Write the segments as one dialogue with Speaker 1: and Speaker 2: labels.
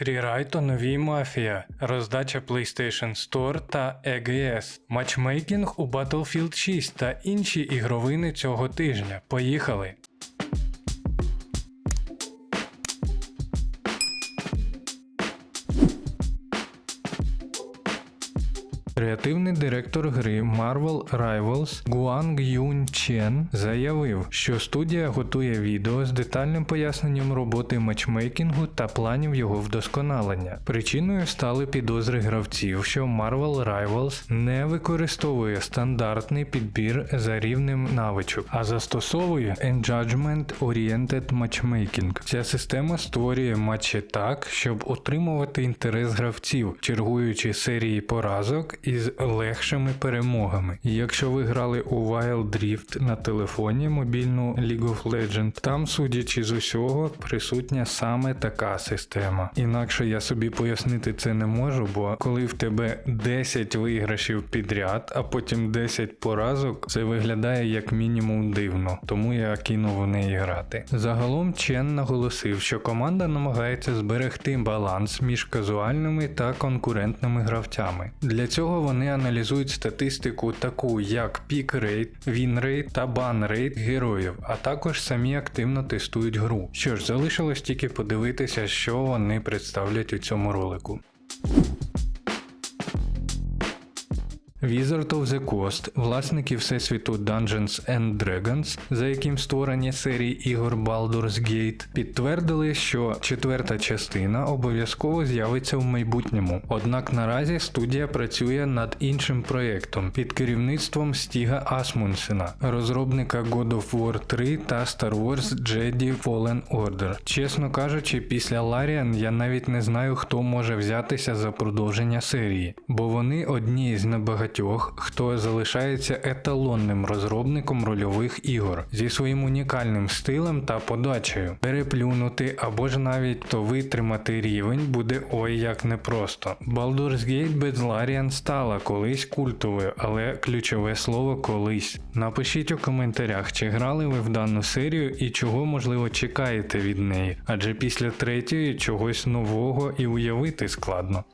Speaker 1: Фрірайт у новій мафія, роздача PlayStation Store та EGS, матчмейкінг у Battlefield 6 та інші ігровини цього тижня. Поїхали! Креативний директор гри Marvel Rivals Гуанг Юн Чен заявив, що студія готує відео з детальним поясненням роботи матчмейкінгу та планів його вдосконалення. Причиною стали підозри гравців, що Marvel Rivals не використовує стандартний підбір за рівнем навичок, а застосовує Enjudgment Oriented Matchmaking. Ця система створює матчі так, щоб отримувати інтерес гравців, чергуючи серії поразок із легшими перемогами. І якщо ви грали у Wild Rift на телефоні мобільну League of Legends, там, судячи з усього, присутня саме така система. Інакше я собі пояснити це не можу, бо коли в тебе 10 виграшів підряд, а потім 10 поразок, це виглядає як мінімум дивно, тому я кинув в неї грати. Загалом Чен наголосив, що команда намагається зберегти баланс між казуальними та конкурентними гравцями. Для цього вони аналізують статистику таку як пік-рейт, він-рейт та бан-рейт героїв, а також самі активно тестують гру. Що ж, залишилось тільки подивитися, що вони представлять у цьому ролику. Wizard of the Coast, власники всесвіту Dungeons and Dragons, за яким створені серії ігор Baldur's Gate, підтвердили, що четверта частина обов'язково з'явиться в майбутньому. Однак наразі студія працює над іншим проєктом під керівництвом Стіга Асмунсена, розробника God of War 3 та Star Wars Jedi Fallen Order. Чесно кажучи, після Larian я навіть не знаю, хто може взятися за продовження серії, бо вони одні з небагатьох, хто залишається еталонним розробником рольових ігор зі своїм унікальним стилем та подачею. Переплюнути або ж навіть то витримати рівень буде ой як непросто. Baldur's Gate без Larian стала колись культовою, але ключове слово колись. Напишіть у коментарях, чи грали ви в дану серію і чого можливо чекаєте від неї, адже після третьої чогось нового і уявити складно.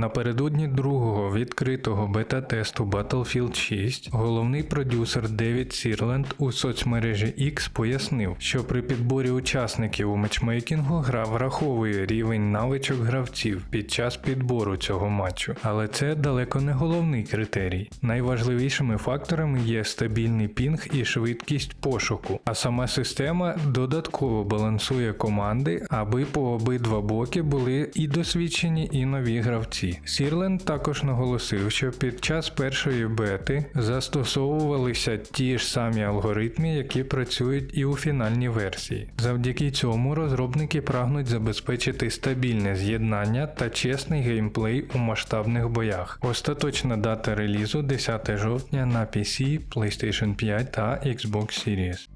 Speaker 1: Напередодні другого відкритого бета-тесту Battlefield 6 головний продюсер Девід Сірленд у соцмережі X пояснив, що при підборі учасників у матчмейкінгу гра враховує рівень навичок гравців під час підбору цього матчу, але це далеко не головний критерій. Найважливішими факторами є стабільний пінг і швидкість пошуку, а сама система додатково балансує команди, аби по обидва боки були і досвідчені, і нові гравці. Сірленд також наголосив, що під час першої бети застосовувалися ті ж самі алгоритми, які працюють і у фінальній версії. Завдяки цьому розробники прагнуть забезпечити стабільне з'єднання та чесний геймплей у масштабних боях. Остаточна дата релізу 10 жовтня на PC, PlayStation 5 та Xbox Series.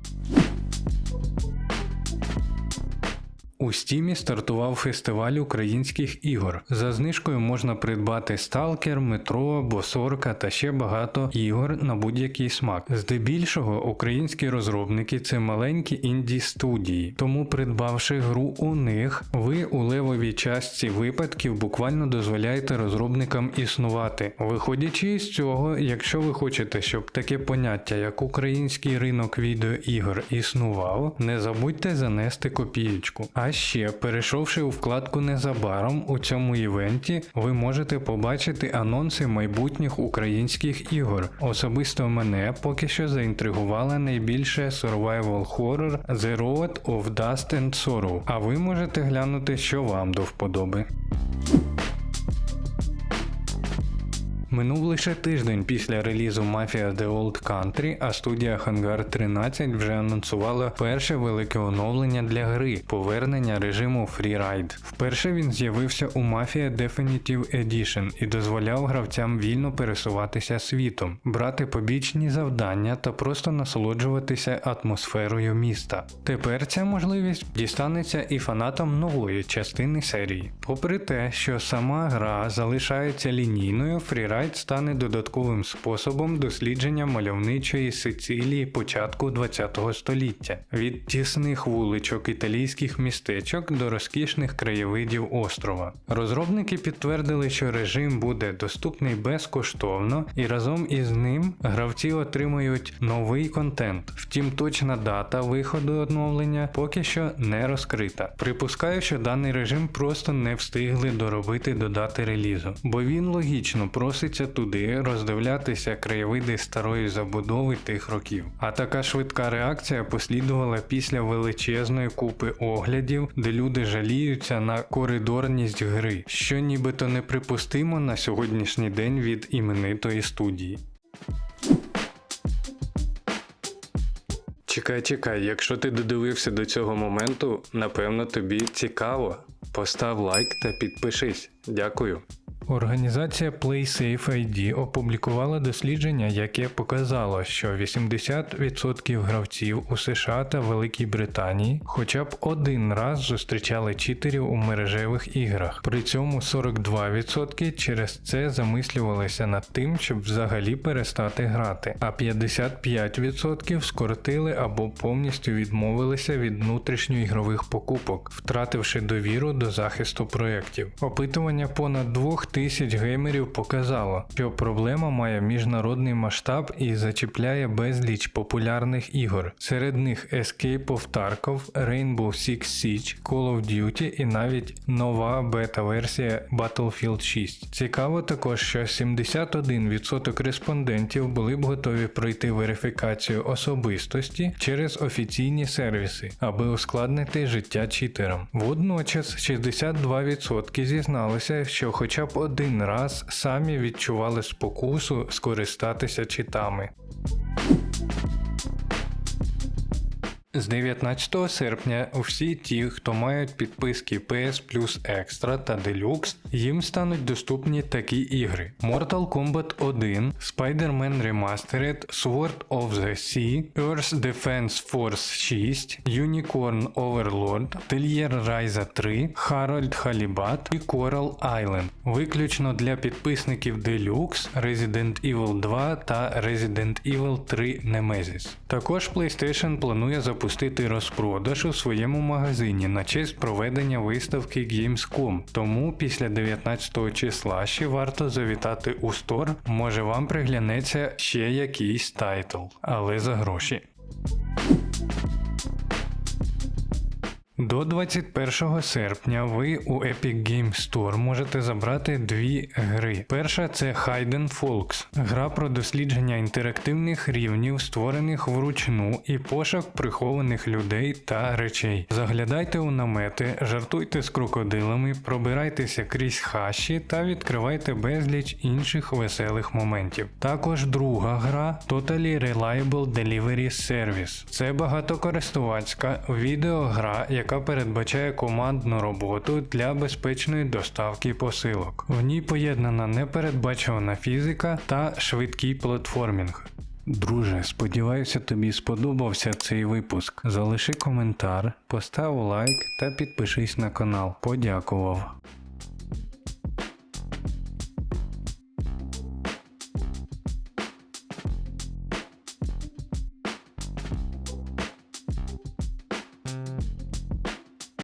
Speaker 1: У Стімі стартував фестиваль українських ігор. За знижкою можна придбати Сталкер, Метро, Босорка та ще багато ігор на будь-який смак. Здебільшого українські розробники це маленькі інді студії, тому придбавши гру у них, ви у левовій частці випадків буквально дозволяєте розробникам існувати. Виходячи із цього, якщо ви хочете, щоб таке поняття, як український ринок відеоігор існував, не забудьте занести копієчку. А ще, перейшовши у вкладку незабаром у цьому івенті, ви можете побачити анонси майбутніх українських ігор. Особисто мене поки що заінтригувала найбільше survival horror The Road of Dust and Sorrow, а ви можете глянути, що вам до вподоби. Минув лише тиждень після релізу Mafia The Old Country, а студія Hangar 13 вже анонсувала перше велике оновлення для гри повернення режиму Freeride. Вперше він з'явився у Mafia Definitive Edition і дозволяв гравцям вільно пересуватися світом, брати побічні завдання та просто насолоджуватися атмосферою міста. Тепер ця можливість дістанеться і фанатам нової частини серії. Попри те, що сама гра залишається лінійною, Freeride сайт стане додатковим способом дослідження мальовничої Сицилії початку ХХ століття від тісних вуличок італійських містечок до розкішних краєвидів острова. Розробники підтвердили, що режим буде доступний безкоштовно, і разом із ним гравці отримують новий контент. Втім, точна дата виходу оновлення поки що не розкрита. Припускаю, що даний режим просто не встигли доробити до дати релізу, бо він логічно проситься туди роздивлятися краєвиди старої забудови тих років. А така швидка реакція послідувала після величезної купи оглядів, де люди жаліються на коридорність гри, що нібито неприпустимо на сьогоднішній день від іменитої студії. Чекай, чекай, якщо ти додивився до цього моменту, напевно тобі цікаво. Постав лайк та підпишись. Дякую. Організація PlaySafe опублікувала дослідження, яке показало, що 80% гравців у США та Великій Британії хоча б один раз зустрічали читерів у мережевих іграх. При цьому 42% через це замислювалися над тим, щоб взагалі перестати грати, а 55% скоротили або повністю відмовилися від внутрішньоігрових покупок, втративши довіру до захисту проєктів. Опитування понад 2000 тисяч геймерів показало, що проблема має міжнародний масштаб і зачіпляє безліч популярних ігор. Серед них Escape of Tarkov, Rainbow Six Siege, Call of Duty і навіть нова бета-версія Battlefield 6. Цікаво також, що 71% респондентів були б готові пройти верифікацію особистості через офіційні сервіси, аби ускладнити життя читерам. Водночас 62% зізналися, що хоча б один раз самі відчували спокусу скористатися читами. З 19 серпня всі ті, хто мають підписки PS Plus Extra та Deluxe, їм стануть доступні такі ігри: Mortal Kombat 1, Spider-Man Remastered, Sword of the Sea, Earth Defense Force 6, Unicorn Overlord, Atelier Ryza 3, Harold Halibut і Coral Island. Виключно для підписників Deluxe, Resident Evil 2 та Resident Evil 3 Nemesis. Також PlayStation планує запустити розпродаж у своєму магазині на честь проведення виставки Gamescom, тому після 19 числа ще варто завітати у стор, може вам приглянеться ще якийсь тайтл, але за гроші. До 21 серпня ви у Epic Games Store можете забрати дві гри. Перша це Hidden Folks, гра про дослідження інтерактивних рівнів, створених вручну, і пошук прихованих людей та речей. Заглядайте у намети, жартуйте з крокодилами, пробирайтеся крізь хащі та відкривайте безліч інших веселих моментів. Також друга гра Totally Reliable Delivery Service. Це багатокористувацька відеогра, яка передбачає командну роботу для безпечної доставки посилок. В ній поєднана непередбачувана фізика та швидкий платформінг. Друже, сподіваюся, тобі сподобався цей випуск. Залиши коментар, постав лайк та підпишись на канал. Подякував.